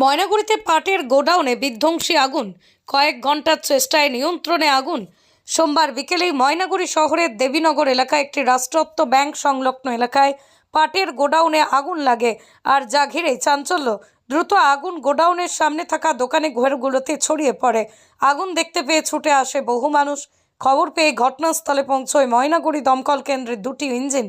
ময়নাগুড়িতে পাটের গোডাউনে বিধ্বংসী আগুন। কয়েক ঘণ্টার চেষ্টায় নিয়ন্ত্রণে আগুন। সোমবার বিকেলেই ময়নাগুড়ি শহরের দেবীনগর এলাকায় একটি রাষ্ট্রত্ব ব্যাংক সংলগ্ন এলাকায় পাটের গোডাউনে আগুন লাগে আর যা ঘিরে চাঞ্চল্য। দ্রুত আগুন গোডাউনের সামনে থাকা দোকানে ঘরগুলোতে ছড়িয়ে পড়ে। আগুন দেখতে পেয়ে ছুটে আসে বহু মানুষ। খবর পেয়ে ঘটনাস্থলে পৌঁছয় ময়নাগুড়ি দমকল কেন্দ্রের দুটি ইঞ্জিন।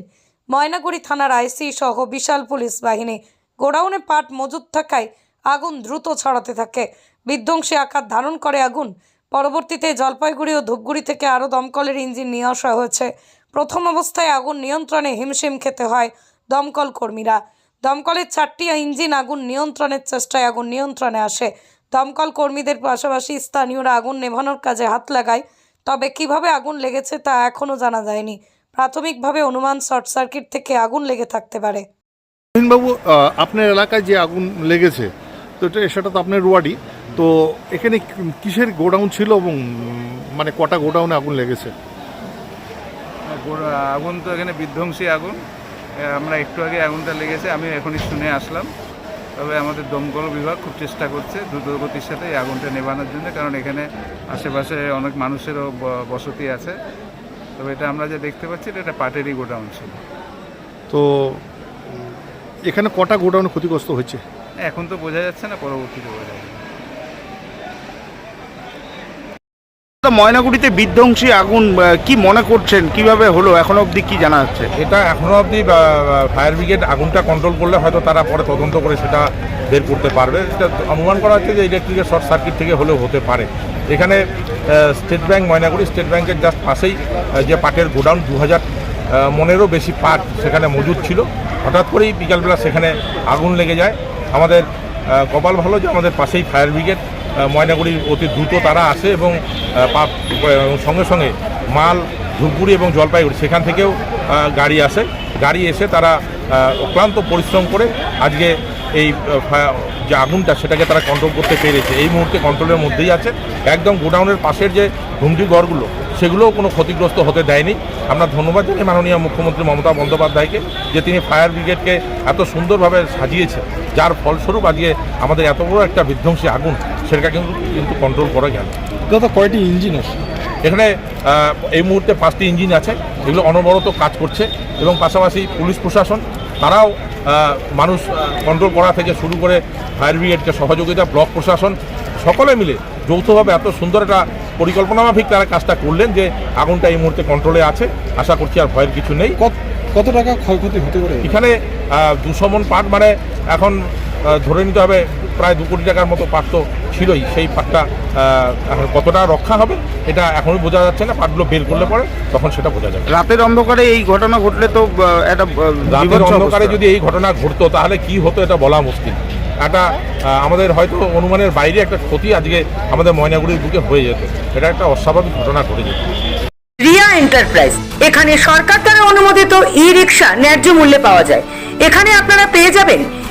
ময়নাগুড়ি থানার আইসি সহ বিশাল পুলিশ বাহিনী। গোডাউনে পাট মজুদ থাকায় আগুন দ্রুত ছড়াতে থাকে। বিধ্বংসী আকার ধারণ করে আগুন। পরবর্তীতে জলপাইগুড়ি ও ধূপগুড়ি থেকে আরও দমকলের ইঞ্জিন নিয়ে আসা হয়েছে। প্রথম অবস্থায় আগুন নিয়ন্ত্রণে হিমশিম খেতে হয় দমকল কর্মীরা। দমকলের চারটি ইঞ্জিন আগুন নিয়ন্ত্রণের চেষ্টায় আগুন নিয়ন্ত্রণে আসে। দমকল কর্মীদের পাশাপাশি স্থানীয়রা আগুন নেভানোর কাজে হাত লাগায়। তবে কীভাবে আগুন লেগেছে তা এখনও জানা যায়নি। প্রাথমিকভাবে অনুমান শর্ট সার্কিট থেকে আগুন লেগে থাকতে পারে। বাবু আপনার এলাকায় যে আগুন লেগেছে তো এটা সেটা তো আপনার ওয়ার্ডই তো এখানে কিসের গোডাউন ছিল এবং মানে কটা গোডাউনে আগুন লেগেছে? আগুন তো এখানে বিধ্বংসী আগুন। আমরা একটু আগে আগুনটা লেগেছে আমি এখনই শুনে আসলাম। তবে আমাদের দমকল বিভাগ খুব চেষ্টা করছে দ্রুতগতির সাথে এই আগুনটা নেভানোর জন্য কারণ এখানে আশেপাশে অনেক মানুষেরও বসতি আছে। তবে এটা আমরা যে দেখতে পাচ্ছি এটা একটা পাটেরই গোডাউন ছিল। তো এখানে কটা গোডাউনে ক্ষতিগ্রস্ত হয়েছে? এখন তো বোঝা যাচ্ছে না পরবর্তীতে বোঝা যাবে। ময়নাগুড়িতে বিধ্বংসী আগুন কি মনে করছেন? কীভাবে হলো? এখনও অবধি কি জানা যাচ্ছে? এটা এখনও অবধি ফায়ার ব্রিগেড আগুনটা কন্ট্রোল করলে হয়তো তারা পরে তদন্ত করে সেটা বের করতে পারবে। এটা অনুমান করা হচ্ছে যে ইলেকট্রিকের শর্ট সার্কিট থেকে হলেও হতে পারে। এখানে স্টেট ব্যাংক ময়নাগুড়ি স্টেট ব্যাংকের জাস্ট পাশেই যে পাটের গোডাউন দু হাজার মনেরও বেশি পাট সেখানে মজুদ ছিল। হঠাৎ করেই বিকালবেলা সেখানে আগুন লেগে যায়। আমাদের কপাল ভালো যে আমাদের পাশেই ফায়ার ব্রিগেড ময়নাগুড়ি অতি দ্রুত তারা আসে এবং সঙ্গে সঙ্গে মাল, ধূপগুড়ি এবং জলপাইগুড়ি সেখান থেকেও গাড়ি আসে। গাড়ি এসে তারা অক্লান্ত পরিশ্রম করে আজকে এই যে আগুনটা সেটাকে তারা কন্ট্রোল করতে পেরেছে এই মুহূর্তে কন্ট্রোলের মধ্যেই আছে। একদম গোডাউনের পাশের যে ঘুমটি ঘরগুলো সেগুলোও কোনো ক্ষতিগ্রস্ত হতে দেয়নি। আমরা ধন্যবাদ জানাই মাননীয় মুখ্যমন্ত্রী মমতা বন্দ্যোপাধ্যায়কে যে তিনি ফায়ার ব্রিগেডকে এত সুন্দরভাবে সাজিয়েছে যার ফলস্বরূপ আজকে আমাদের এত বড় একটা বিধ্বংসী আগুন সেটা কিন্তু কিন্তু কন্ট্রোল করা গেল। দাদা কয়টি ইঞ্জিন আছে এখানে এই মুহূর্তে পাঁচটি ইঞ্জিন আছে। এগুলো অনবরত কাজ করছে এবং পাশাপাশি পুলিশ প্রশাসন তারাও মানুষ কন্ট্রোল করা থেকে শুরু করে ফায়ার ব্রিগেডকে সহযোগিতা ব্লক প্রশাসন সকলে মিলে যৌথভাবে এত সুন্দর একটা পরিকল্পনা মাফিক তারা কাজটা করলেন যে আগুনটা এই মুহূর্তে কন্ট্রোলে আছে। আশা করছি আর ভয়ের কিছু নেই। কত কত টাকা ক্ষয়ক্ষতি হতে পারে? এখানে দুশো মন পাট মানে এখন ধরে নিতে হবে প্রায় দু কোটি টাকার মতো পাট তো ছিলই সেই পাটটা এখন কতটা রক্ষা হবে এটা এখনই বোঝা যাচ্ছে না পাটগুলো বের করলে পরে তখন সেটা বোঝা যাবে। রাতের অন্ধকারে এই ঘটনা ঘটলে তো একটা রাতের অন্ধকারে যদি এই ঘটনা ঘটতো তাহলে কি হতো এটা বলা মুশকিল। একটা আমাদের হয়তো অনুমানের বাইরে একটা ক্ষতি আজকে আমাদের ময়নাগুড়ির বুকে হয়ে যেত এটা একটা অস্বাভাবিক ঘটনা ঘটে যেত। রিয়া এন্টারপ্রাইজ এখানে সরকার দ্বারা অনুমোদিত ই রিক্সা ন্যায্য মূল্যে পাওয়া যায়। এখানে আপনারা পেয়ে যাবেন